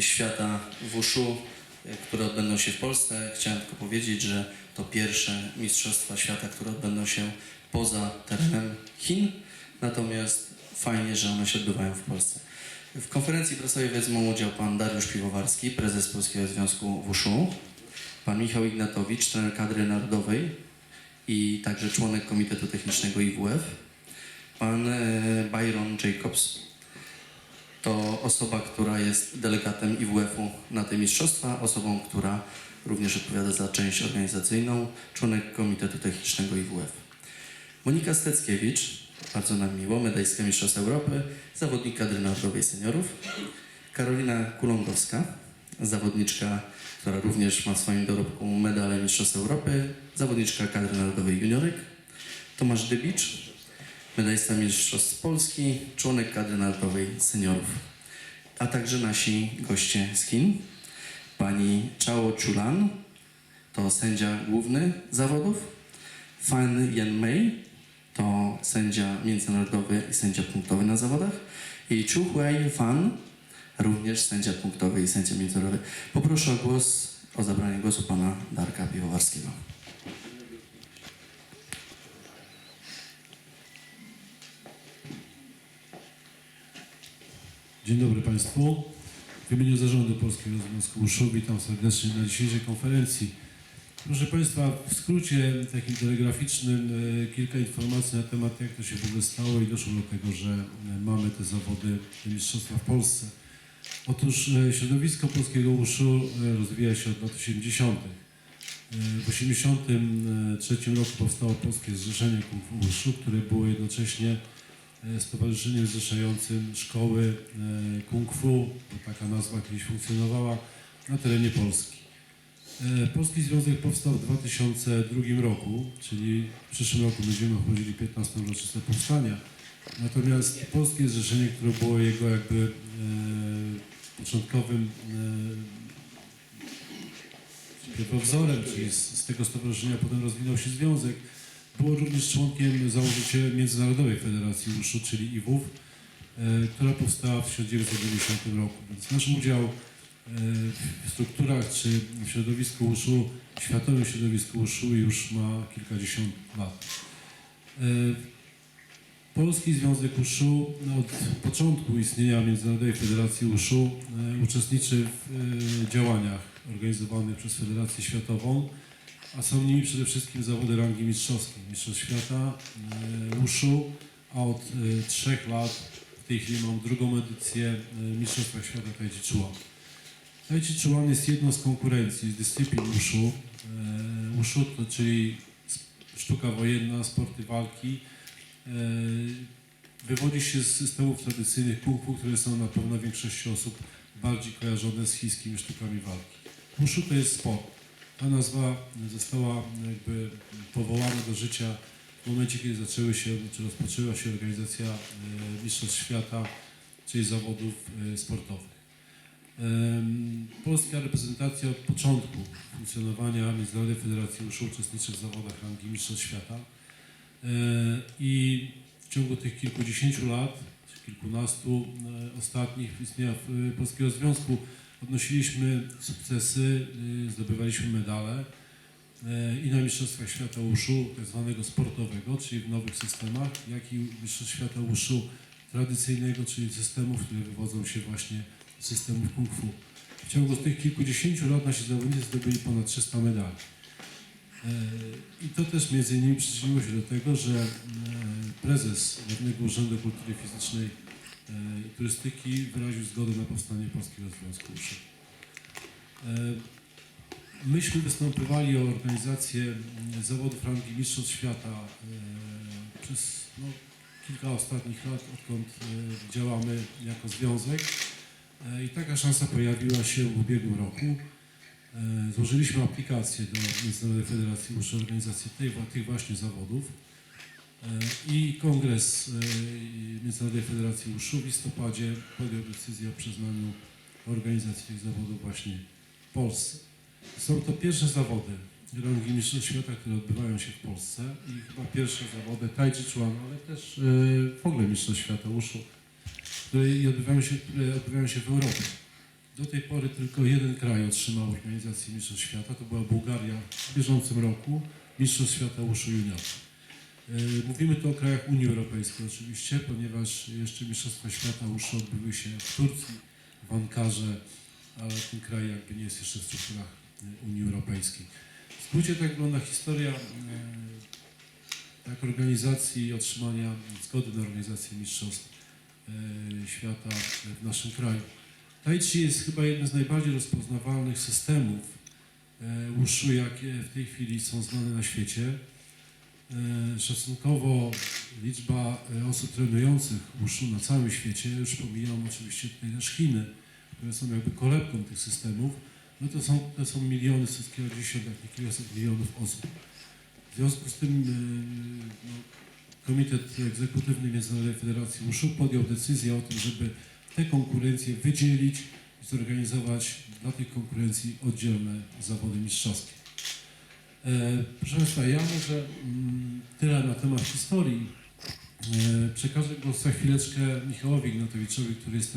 świata wushu, e, które odbędą się w Polsce. Chciałem tylko powiedzieć, że to pierwsze Mistrzostwa Świata, które odbędą się poza terenem Chin, natomiast fajnie, że one się odbywają w Polsce. W konferencji prasowej wezmą udział pan Dariusz Piwowarski, prezes Polskiego Związku Wushu, pan Michał Ignatowicz, trener kadry narodowej i także członek Komitetu Technicznego IWF, pan e, Byron Jacobs, to osoba, która jest delegatem IWF-u na te mistrzostwa, osobą, która również odpowiada za część organizacyjną, członek Komitetu Technicznego IWF. Monika Steckiewicz, bardzo nam miło, medalistka Mistrzostw Europy, zawodnik kadry narodowej seniorów. Karolina Kulągowska, zawodniczka, która również ma w swoim dorobku medale Mistrzostw Europy, zawodniczka kadry narodowej juniorek. Tomasz Dybicz, medalista Mistrzostw Polski, członek kadry narodowej seniorów, a także nasi goście z Chin. Pani Chao Chulan to sędzia główny zawodów, Fan Yanmei to sędzia międzynarodowy i sędzia punktowy na zawodach i Chu Hui Fan również sędzia punktowy i sędzia międzynarodowy. Poproszę o głos, o zabranie głosu pana Darka Piwowarskiego. Dzień dobry Państwu. W imieniu Zarządu Polskiego Związku Uszu witam serdecznie na dzisiejszej konferencji. Proszę Państwa, w skrócie takim telegraficznym e, kilka informacji na temat jak to się w ogóle stało i doszło do tego, że e, mamy te zawody, te mistrzostwa w Polsce. Otóż e, środowisko polskiego uszu rozwija się od lat 80. E, W 1983 roku powstało Polskie Zrzeszenie Fu Uszu, które było jednocześnie e, stowarzyszeniem zrzeszającym szkoły e, Kung Fu, bo taka nazwa kiedyś funkcjonowała na terenie Polski. E, Polski Związek powstał w 2002 roku, czyli w przyszłym roku będziemy obchodzili 15. rocznicę powstania. Natomiast Polskie Zrzeszenie, które było jego jakby e, początkowym e, pierwowzorem, czyli z, z tego stowarzyszenia potem rozwinął się związek, było również członkiem założycielem Międzynarodowej Federacji Uszu, czyli IWUF, e, która powstała w 1990 roku. Więc nasz udział e, w strukturach czy w środowisku uszu, w światowym środowisku uszu już ma kilkadziesiąt lat. E, Polski Związek Uszu od początku istnienia Międzynarodowej Federacji Uszu uczestniczy w działaniach organizowanych przez Federację Światową, a są nimi przede wszystkim zawody rangi mistrzowskiej, Mistrzostw Świata e, Uszu, a od e, trzech lat w tej chwili mam drugą edycję e, Mistrzostwa Świata Tai Chi Chuan. Tai Chi Chuan jest jedną z konkurencji, z dyscyplin Uszu. E, Uszu to czyli sztuka wojenna, sporty walki. E, Wywodzi się z systemów tradycyjnych kung fu, które są na pewno większości osób bardziej kojarzone z chińskimi sztukami walki. Uszu to jest sport. Ta nazwa została jakby powołana do życia w momencie, kiedy zaczęły się, czy rozpoczęła się organizacja e, Mistrzostw Świata, czyli zawodów e, sportowych. Polska reprezentacja od początku funkcjonowania Międzynarodowej Federacji Uszu uczestniczy w zawodach rangi Mistrzostw Świata E, i w ciągu tych kilkudziesięciu lat, czy kilkunastu ostatnich istnienia Polskiego Związku odnosiliśmy sukcesy, e, zdobywaliśmy medale e, i na Mistrzostwach Świata Uszu, tak zwanego sportowego, czyli w nowych systemach, jak i Mistrzostw Świata Uszu tradycyjnego, czyli systemów, które wywodzą się właśnie z systemów kung fu. W ciągu tych kilkudziesięciu lat nasi zawodnicy zdobyli ponad 300 medali. E, I to też między innymi przyczyniło się do tego, że prezes Głównego Urzędu Kultury Fizycznej Turystyki wyraził zgodę na powstanie Polskiego Związku Uszu. E, Myśmy występowali o organizację mm, zawodów rangi Mistrzostw Świata e, przez no, kilka ostatnich lat, odkąd e, działamy jako związek. E, I taka szansa pojawiła się w ubiegłym roku. E, Złożyliśmy aplikację do Międzynarodowej Federacji Uszu organizacji tych właśnie zawodów E, i Kongres e, Międzynarodowej Federacji Uszu w listopadzie podjął decyzję o przyznaniu organizacji tych zawodów właśnie Polsce. Są to pierwsze zawody rangi Mistrzostw Świata, które odbywają się w Polsce i chyba pierwsze zawody Tai Chi Chuan, ale też e, w ogóle Mistrzostw Świata Uszu, które odbywają się, które odbywają się w Europie. Do tej pory tylko jeden kraj otrzymał organizację Mistrzostw Świata, to była Bułgaria w bieżącym roku, Mistrzostw Świata Uszu Juniorów. E, Mówimy tu o krajach Unii Europejskiej oczywiście, ponieważ jeszcze Mistrzostwa Świata Uszu odbyły się w Turcji, w Ankarze, ale ten kraj jakby nie jest jeszcze w strukturach e, Unii Europejskiej. W skrócie tak wygląda historia e, tak organizacji i otrzymania zgody na organizację Mistrzostw Świata w naszym kraju. Tai Chi jest chyba jednym z najbardziej rozpoznawalnych systemów wushu, jakie w tej chwili są znane na świecie. E, Szacunkowo liczba e, osób trenujących wushu na całym świecie, już pomijam oczywiście tutaj też Chiny, które są jakby kolebką tych systemów, no to są, to są miliony, setki, kilkadziesiąt, jak kilkaset milionów osób. W związku z tym e, no, Komitet Egzekutywny Międzynarodowej Federacji Wushu podjął decyzję o tym, żeby te konkurencje wydzielić i zorganizować dla tych konkurencji oddzielne zawody mistrzowskie. E, proszę Państwa, ja może mm, tyle na temat historii. E, przekażę głos za chwileczkę Michałowi Ignatowiczowi, który jest